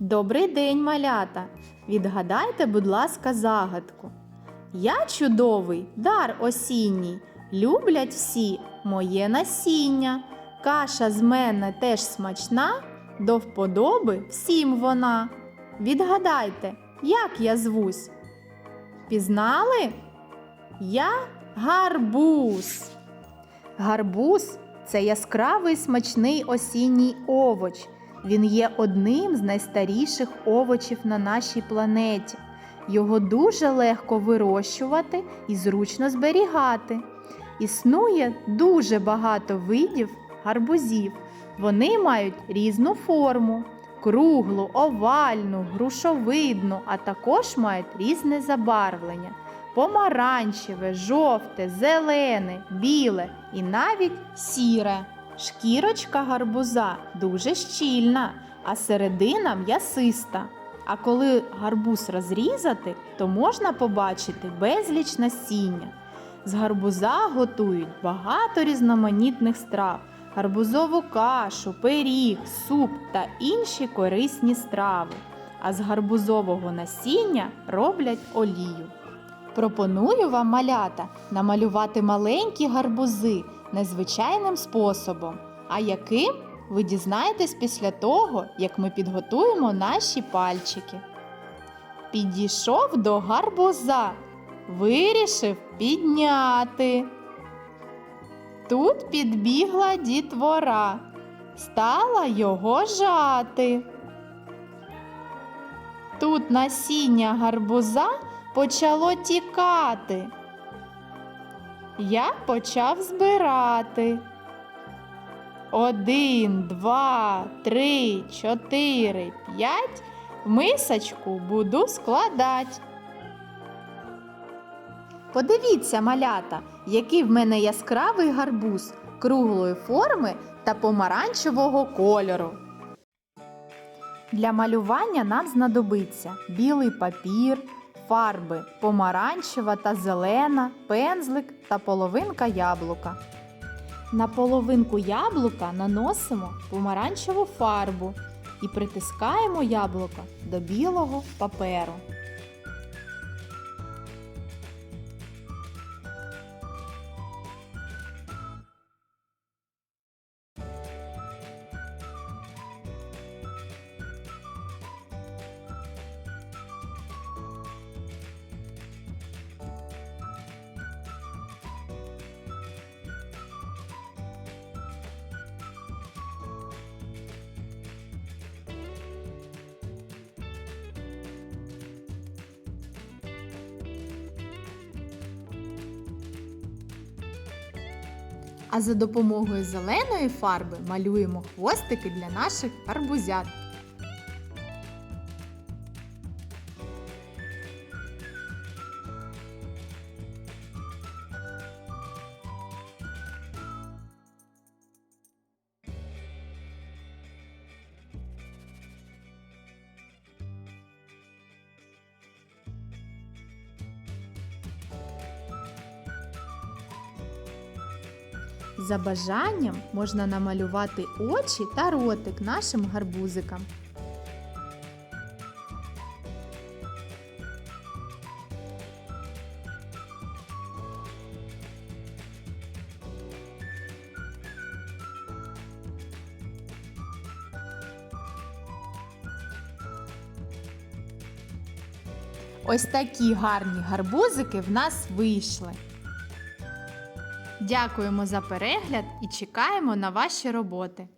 Добрий день, малята! Відгадайте, будь ласка, загадку. Я чудовий, дар осінній, люблять всі моє насіння. Каша з мене теж смачна, до вподоби всім вона. Відгадайте, як я звусь? Пізнали? Я гарбуз. Гарбуз це яскравий смачний осінній овоч. Він є одним з найстаріших овочів на нашій планеті. Його дуже легко вирощувати і зручно зберігати. Існує дуже багато видів гарбузів. Вони мають різну форму круглу, овальну, грушовидну, а також мають різне забарвлення помаранчеве, жовте, зелене, біле і навіть сіре. Шкірочка гарбуза дуже щільна, а середина м'ясиста. А коли гарбуз розрізати, то можна побачити безліч насіння. З гарбуза готують багато різноманітних страв: гарбузову кашу, пиріг, суп та інші корисні страви. А з гарбузового насіння роблять олію. Пропоную вам малята намалювати маленькі гарбузи незвичайним способом. А яким ви дізнаєтесь після того, як ми підготуємо наші пальчики. Підійшов до гарбуза, вирішив підняти. Тут підбігла дітвора, стала його жати. Тут насіння гарбуза почало тікати. Я почав збирати. Один, два, три, чотири, п'ять. Мисочку буду складати. Подивіться, малята, який в мене яскравий гарбуз круглої форми та помаранчевого кольору. Для малювання нам знадобиться білий папір, фарби помаранчева та зелена, пензлик та половинка яблука. На половинку яблука наносимо помаранчеву фарбу і притискаємо яблуко до білого паперу. А за допомогою зеленої фарби малюємо хвостики для наших гарбузят. За бажанням можна намалювати очі та ротик нашим гарбузикам. Ось такі гарні гарбузики в нас вийшли. Дякуємо за перегляд і чекаємо на ваші роботи.